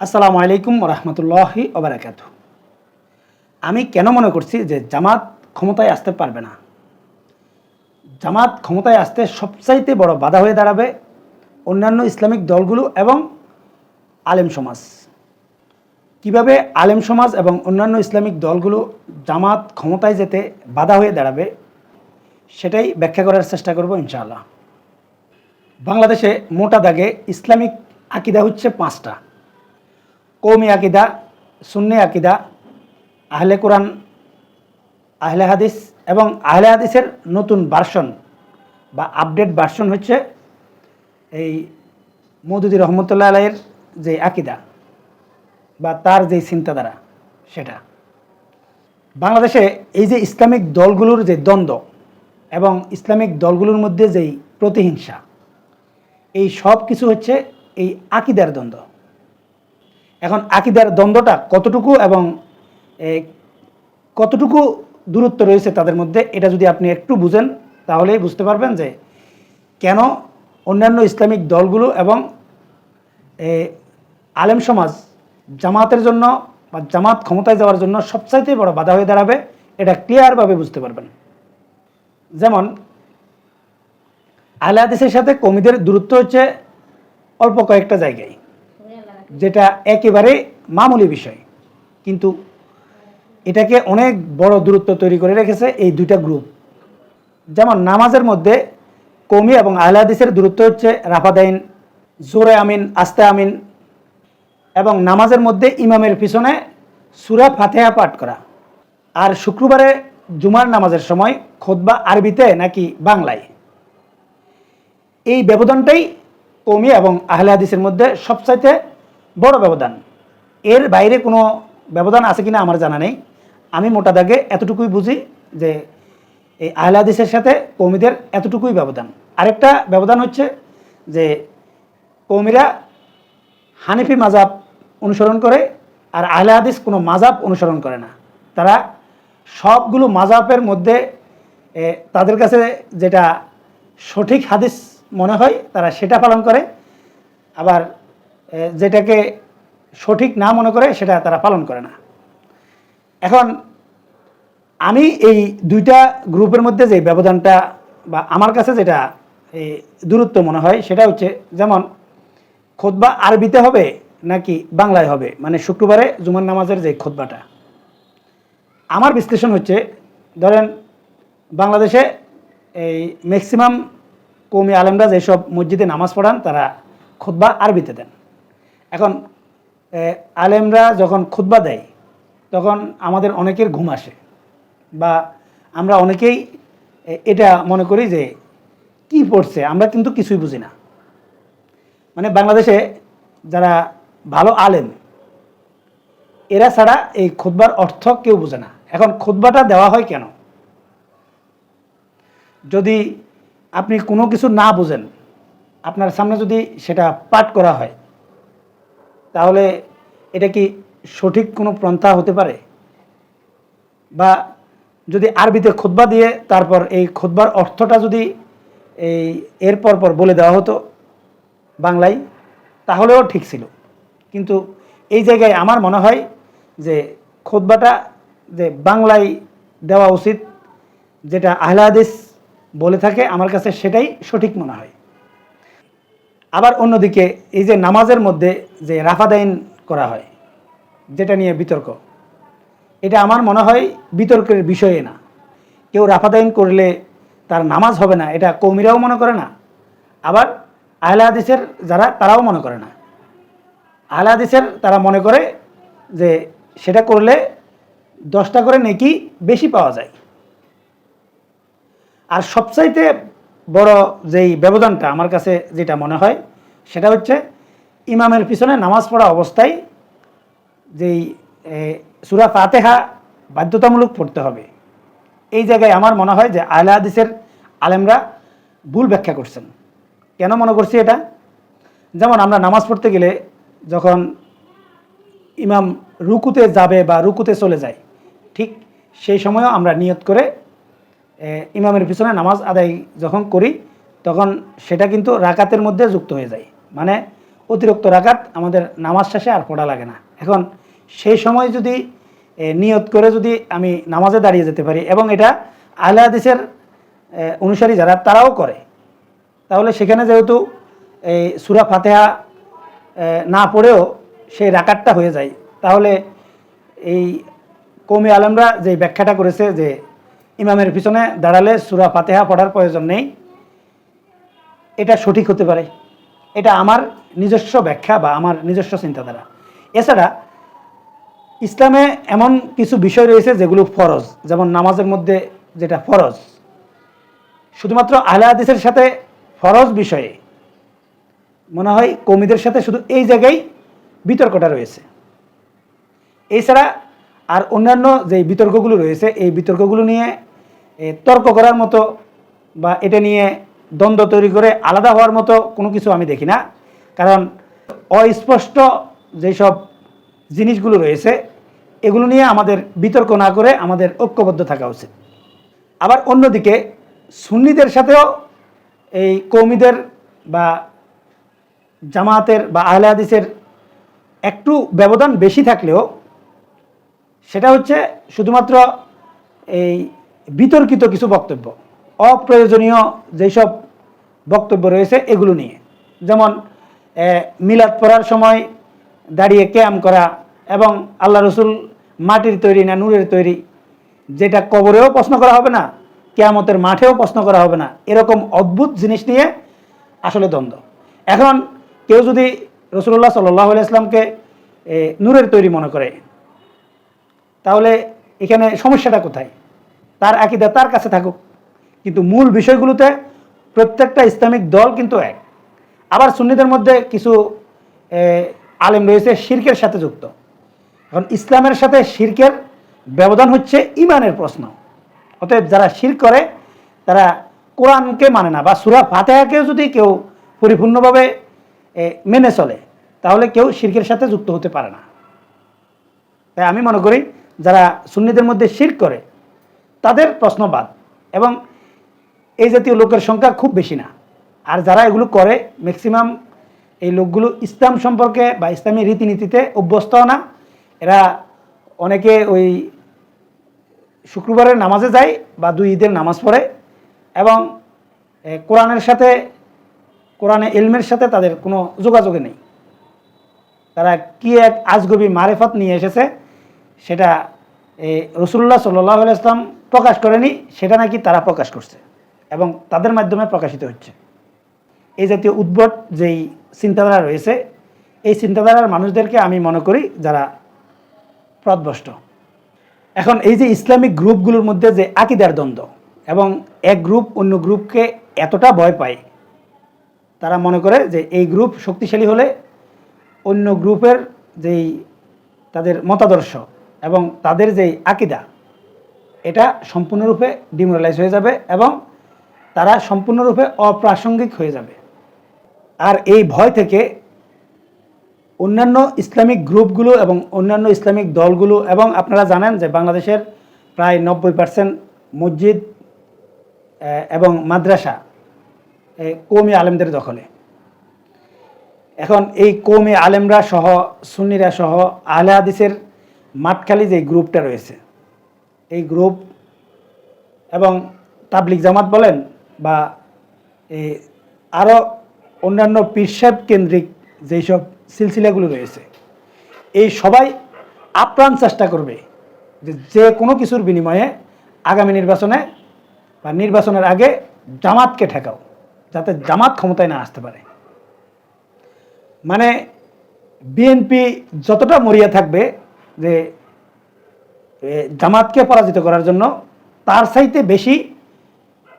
আসসালামু আলাইকুম রহমতুল্লাহি ওবরাকাত আমি কেন মনে করছি যে জামাত ক্ষমতায় আসতে পারবে না? জামাত ক্ষমতায় আসতে সবচাইতে বড় বাধা হয়ে দাঁড়াবে অন্যান্য ইসলামিক দলগুলো এবং আলেম সমাজ। কীভাবে আলেম সমাজ এবং অন্যান্য ইসলামিক দলগুলো জামাত ক্ষমতায় যেতে বাধা হয়ে দাঁড়াবে, সেটাই ব্যাখ্যা করার চেষ্টা করব ইনশাআল্লাহ। বাংলাদেশে মোটা দাগে ইসলামিক আকিদা হচ্ছে পাঁচটা। কৌমি আকিদা, সুন্নি আকিদা, আহলে কোরআন, আহলে হাদিস এবং আহলে হাদিসের নতুন ভার্সন বা আপডেট ভার্সন হচ্ছে এই মৌদুদি রহমতুল্লাহ আলাইয়ের যে আকিদা বা তার যে চিন্তাধারা সেটা। বাংলাদেশে এই যে ইসলামিক দলগুলোর যে দ্বন্দ্ব এবং ইসলামিক দলগুলোর মধ্যে যেই প্রতিহিংসা, এই সব কিছু হচ্ছে এই আকিদার দ্বন্দ্ব। এখন আকিদার দ্বন্দ্বটা কতটুকু এবং কতটুকু দূরত্ব রয়েছে তাদের মধ্যে, এটা যদি আপনি একটু বুঝেন, তাহলেই বুঝতে পারবেন যে কেন অন্যান্য ইসলামিক দলগুলো এবং আলেম সমাজ জামাতের জন্য বা জামাত ক্ষমতায় যাওয়ার জন্য সবচাইতে বড় বাধা হয়ে দাঁড়াবে, এটা ক্লিয়ারভাবে বুঝতে পারবেন। যেমন, আহলে সাথে কমিদের দূরত্ব হচ্ছে অল্প কয়েকটা জায়গায়। যেটা একেবারে মামুলি বিষয়। কিন্তু এটাকে অনেক বড় দূরত্ব তৈরি করে রেখেছে এই দুইটা গ্রুপ যেমন নামাজের মধ্যে কমি এবং আহলাদিসের দূরত্ব হচ্ছে রাফাদাইন জোরে আমিন, আস্তে আমিন এবং নামাজের মধ্যে ইমামের পিছনে সুরা ফাতেহা পাঠ করা। আর শুক্রবারে জুমার নামাজের সময় খোদবা আরবিতে নাকি বাংলায়। এই ব্যবধানটাই কমি এবং আহলে হাদিসের মধ্যে সবচাইতে বড় ব্যবধান। এর বাইরে কোনো ব্যবধান আছে কিনা আমার জানা নেই। আমি মোটা দাগে এতটুকুই বুঝি যে এই আহলে হাদিসের সাথে কৌমিদের এতটুকুই ব্যবধান। আরেকটা ব্যবধান হচ্ছে যে কৌমিরা হানিফি মাজাব অনুসরণ করে আর আহলে হাদিস কোনো মাজাব অনুসরণ করে না। তারা সবগুলো মাজাবের মধ্যে তাদের কাছে যেটা সঠিক হাদিস মনে হয়, তারা সেটা পালন করে। আবার যেটাকে সঠিক না মনে করে, সেটা তারা পালন করে না। এখন, আমি এই দুইটা গ্রুপের মধ্যে যে ব্যবধানটা বা আমার কাছে যেটা এই দূরত্ব মনে হয়, সেটা হচ্ছে যেমন, খোদবা আরবিতে হবে নাকি বাংলায় হবে? মানে শুক্রবারে জুমার নামাজের যে খোদবাটা। আমার বিশ্লেষণ হচ্ছে, ধরেন বাংলাদেশে এই ম্যাক্সিমাম কৌমি আলেমরা যেসব মসজিদে নামাজ পড়ান, তারা খুতবা আরবিতে দেন। এখন আলেমরা যখন খুতবা দেয়, তখন আমাদের অনেকের ঘুম আসে। বা আমরা অনেকেই এটা মনে করি যে, কি পড়ছে? আমরা কিন্তু কিছুই বুঝি না। মানে বাংলাদেশে যারা ভালো আলেম, এরা ছাড়া এই খুতবার অর্থ কেউ বোঝে না। এখন খুতবাটা দেওয়া হয় কেন? যদি আপনি কোনো কিছু না বোঝেন, আপনার সামনে যদি সেটা পাঠ করা হয় তাহলে এটা কি সঠিক কোনো পন্থা হতে পারে? বা যদি আরবিতে খুতবা দিয়ে তারপর এই খুতবার অর্থটা যদি এই এর পর পর বলে দেওয়া হতো বাংলায়, তাহলেও ঠিক ছিল। কিন্তু এই জায়গায় আমার মনে হয় যে খুতবাটা যে বাংলায় দেওয়া উচিত, যেটা আহলে হাদিস বলে থাকে, আমার কাছে সেটাই সঠিক মনে হয়। আবার অন্যদিকে এই যে নামাজের মধ্যে যে রাফাদাইন করা হয়, যেটা নিয়ে বিতর্ক, এটা আমার মনে হয় বিতর্কের বিষয়ে না। কেউ রাফাদাইন করলে তার নামাজ হবে না, এটা কৌমিরাও মনে করে না, আবার আহলে যারা তারাও মনে করে না। আহলে তারা মনে করে যে সেটা করলে দশটা করে নেকি বেশি পাওয়া যায়। আর সবচাইতে বড় যেই ব্যবধানটা আমার কাছে যেটা মনে হয়, সেটা হচ্ছে ইমামের পিছনে নামাজ পড়া অবস্থায় যেই সুরা ফাতেহা বাধ্যতামূলক পড়তে হবে। এই জায়গায় আমার মনে হয় যে আহলে হাদিসের আলেমরা ভুল ব্যাখ্যা করছেন। কেন মনে করছি এটা? যেমন আমরা নামাজ পড়তে গেলে যখন ইমাম রুকুতে যাবে বা রুকুতে চলে যায়, ঠিক সেই সময়ও আমরা নিয়ত করে ইমামের পিছনে নামাজ আদায় যখন করি, তখন সেটা কিন্তু রাকাতের মধ্যে যুক্ত হয়ে যায়। মানে অতিরিক্ত রাকাত আমাদের নামাজ শেষে আর পড়া লাগে না। এখন সেই সময় যদি নিয়ত করে যদি আমি নামাজে দাঁড়িয়ে যেতে পারি এবং এটা আহলে হাদিসের অনুসারী যারা, তারাও করে। তাহলে সেখানে যেহেতু এই সুরা ফাতেহা না পড়েও সেই রাকাতটা হয়ে যায়, তাহলে এই কৌমি আলমরা যে ব্যাখ্যাটা করেছে যে ইমামের পিছনে দাঁড়ালে সুরা ফাতেহা পড়ার প্রয়োজন নেই। এটা সঠিক হতে পারে। এটা আমার নিজস্ব ব্যাখ্যা বা আমার নিজস্ব চিন্তাধারা। এছাড়া ইসলামে এমন কিছু বিষয় রয়েছে যেগুলো ফরজ, যেমন নামাজের মধ্যে যেটা ফরজ। শুধুমাত্র আহলে হাদিসের সাথে ফরজ বিষয়ে মনে হয় কমিদের সাথে শুধু এই জায়গায় বিতর্কটা রয়েছে। এছাড়া আর অন্যান্য যে বিতর্কগুলো রয়েছে, এই বিতর্কগুলো নিয়ে তর্ক করার মতো বা এটা নিয়ে দ্বন্দ্ব তৈরি করে আলাদা হওয়ার মতো কোনো কিছু আমি দেখি না। কারণ অস্পষ্ট যেসব জিনিসগুলো রয়েছে, এগুলো নিয়ে আমাদের বিতর্ক না করে আমাদের ঐক্যবদ্ধ থাকা উচিত। আবার অন্যদিকে সুন্নিদের সাথেও এই কৌমিদের বা জামায়াতের বা আহলে হাদিসের একটু ব্যবধান বেশি থাকলেও সেটা হচ্ছে শুধুমাত্র এই বিতর্কিত কিছু বক্তব্য। অপ্রয়োজনীয় যেসব বক্তব্য রয়েছে, এগুলো নিয়ে। যেমন মিলাদ পড়ার সময় দাঁড়িয়ে ক্যাম করা এবং আল্লাহ রসুল মাটির তৈরি না নূরের তৈরি, যেটা কবরেও প্রশ্ন করা হবে না, কেয়ামতের মাঠেও প্রশ্ন করা হবে না, এরকম অদ্ভুত জিনিস নিয়ে আসলে দ্বন্দ্ব। এখন, কেউ যদি রসুল্লাহ সাল্লাহ ইসলামকে নূরের তৈরি মনে করে, তাহলে এখানে সমস্যাটা কোথায়? তার আকিদা তার কাছে থাকুক। কিন্তু মূল বিষয়গুলোতে প্রত্যেকটা ইসলামিক দল কিন্তু এক। আবার সুন্নিদের মধ্যে কিছু আলেম রয়েছে শির্কের সাথে যুক্ত। এখন ইসলামের সাথে শির্কের ব্যবধান হচ্ছে ইমানের প্রশ্ন। অতএব যারা শির করে, তারা কোরআনকে মানে না বা সুরা ফাতেহাকেও যদি কেউ পরিপূর্ণভাবে মেনে চলে, তাহলে কেউ শির্কের সাথে যুক্ত হতে পারে না। তাই আমি মনে করি, যারা সুন্নিদের মধ্যে শির করে তাদের প্রশ্নবাদ এবং এই জাতীয় লোকের সংখ্যা খুব বেশি না। আর যারা এগুলো করে ম্যাক্সিমাম এই লোকগুলো ইসলাম সম্পর্কে বা ইসলামী রীতিনীতিতে অভ্যস্ত না। এরা অনেকে ওই শুক্রবারের নামাজে যায় বা দুই ঈদের নামাজ পড়ে এবং কোরআনের সাথে, কোরআনে এলমের সাথে তাদের কোনো যোগাযোগে নেই। তারা কি এক আজগবি মারেফত নিয়ে এসেছে সেটা রসুল্লাহ সাল্লাহ ইসলাম প্রকাশ করেনি, সেটা নাকি তারা প্রকাশ করছে এবং তাদের মাধ্যমে প্রকাশিত হচ্ছে। এই জাতীয় উদ্ভট যেই চিন্তাধারা রয়েছে, এই চিন্তাধারার মানুষদেরকে আমি মনে করি যারা প্রদভষ্ট এখন এই যে ইসলামিক গ্রুপগুলোর মধ্যে যে আকিদার দ্বন্দ্ব এবং এক গ্রুপ অন্য গ্রুপকে এতটা ভয় পায়, তারা মনে করে যে এই গ্রুপ শক্তিশালী হলে অন্য গ্রুপের যেই তাদের মতাদর্শ এবং তাদের যেই আকিদা এটা সম্পূর্ণরূপে ডিমোরালাইজ হয়ে যাবে এবং তারা সম্পূর্ণরূপে অপ্রাসঙ্গিক হয়ে যাবে। আর এই ভয় থেকে অন্যান্য ইসলামিক গ্রুপগুলো এবং অন্যান্য ইসলামিক দলগুলো এবং আপনারা জানেন যে বাংলাদেশের প্রায় নব্বই পার্সেন্ট মসজিদ এবং মাদ্রাসা কৌমি আলেমদের দখলে। এখন এই কৌমি আলেমরা সহ, সুন্নিরা সহ, আহলে হাদিসের মাঠখালি যে গ্রুপটা রয়েছে এই গ্রুপ এবং তাবলিক জামাত বলেন বা এই আরও অন্যান্য পীরসাহেব কেন্দ্রিক যেই সব সিলসিলাগুলো রয়েছে, এই সবাই আপ্রাণ চেষ্টা করবে যে যে কোনো কিছুর বিনিময়ে আগামী নির্বাচনে বা নির্বাচনের আগে জামাতকে ঠেকাও, যাতে জামাত ক্ষমতায় না আসতে পারে। মানে বিএনপি যতটা মরিয়া থাকবে যে জামাতকে পরাজিত করার জন্য তার চাইতে বেশি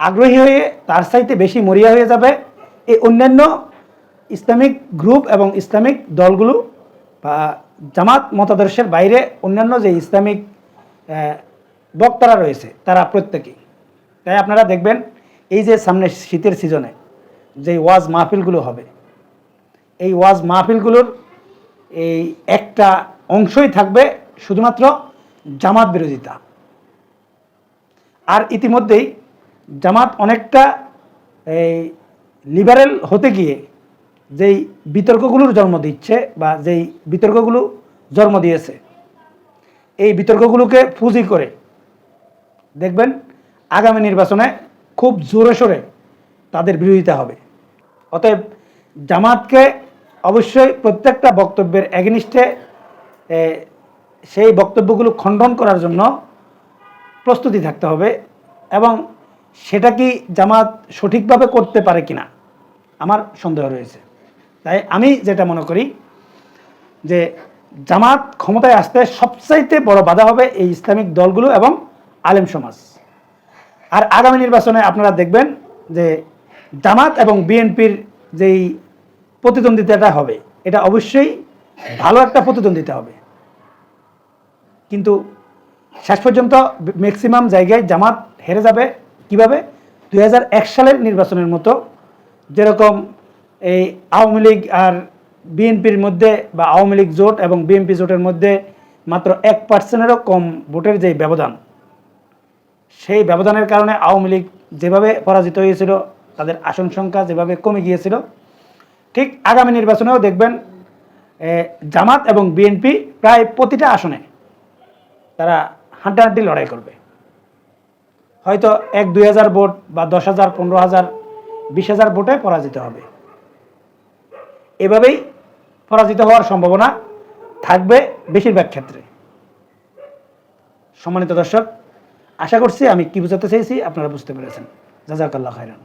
আগ্রহী হয়ে, তার চাইতে বেশি মরিয়া হয়ে যাবে এই অন্যান্য ইসলামিক গ্রুপ এবং ইসলামিক দলগুলো বা জামাত মতাদর্শের বাইরে অন্যান্য যে ইসলামিক বক্তারা রয়েছে, তারা প্রত্যেকেই। তাই আপনারা দেখবেন এই যে সামনে শীতের সিজনে যে ওয়াজ মাহফিলগুলো হবে, এই ওয়াজ মাহফিলগুলোর এই একটা অংশই থাকবে শুধুমাত্র জামাত বিরোধিতা। আর ইতিমধ্যেই জামাত অনেকটা এই লিবারেল হতে গিয়ে যেই বিতর্কগুলোর জন্ম দিচ্ছে বা যেই বিতর্কগুলো জন্ম দিয়েছে, এই বিতর্কগুলোকে পুঁজি করে দেখবেন আগামী নির্বাচনে খুব জোরে সোরে তাদের বিরোধিতা হবে। অতএব জামাতকে অবশ্যই প্রত্যেকটা বক্তব্যের এগেনিস্টে সেই বক্তব্যগুলো খণ্ডন করার জন্য প্রস্তুতি থাকতে হবে এবং সেটা কি জামাত সঠিকভাবে করতে পারে কিনা আমার সন্দেহ রয়েছে। তাই আমি যেটা মনে করি যে জামাত ক্ষমতায় আসতে সবচাইতে বড় বাধা হবে এই ইসলামিক দলগুলো এবং আলেম সমাজ। আর আগামী নির্বাচনে আপনারা দেখবেন যে জামাত এবং বিএনপির যেই প্রতিদ্বন্দ্বিতাটা হবে, এটা অবশ্যই ভালো একটা প্রতিদ্বন্দ্বিতা হবে। কিন্তু শেষ পর্যন্ত ম্যাক্সিমাম জায়গায় জামাত হেরে যাবে কীভাবে? দুই সালের নির্বাচনের মতো যেরকম এই আওয়ামী লীগ আর বিএনপির মধ্যে বা আওয়ামী লীগ জোট এবং বিএনপি জোটের মধ্যে মাত্র এক পার্সেন্টেরও কম ভোটের যে ব্যবধান, সেই ব্যবধানের কারণে আওয়ামী লীগ যেভাবে পরাজিত হয়েছিল, তাদের আসন সংখ্যা যেভাবে কমে গিয়েছিল, ঠিক আগামী নির্বাচনেও দেখবেন জামাত এবং বিএনপি প্রায় প্রতিটা আসনে তারা হাড্ডাহাড্ডি লড়াই করবে। হয়তো এক দুই হাজার ভোট বা দশ হাজার, পনেরো হাজার, বিশ হাজার ভোটে পরাজিত হবে। এভাবেই পরাজিত হওয়ার সম্ভাবনা থাকবে বেশিরভাগ ক্ষেত্রে। সম্মানিত দর্শক, আশা করছি আমি কি বোঝাতে চাইছি আপনারা বুঝতে পেরেছেন। জাজাকাল্লাহ খাইরান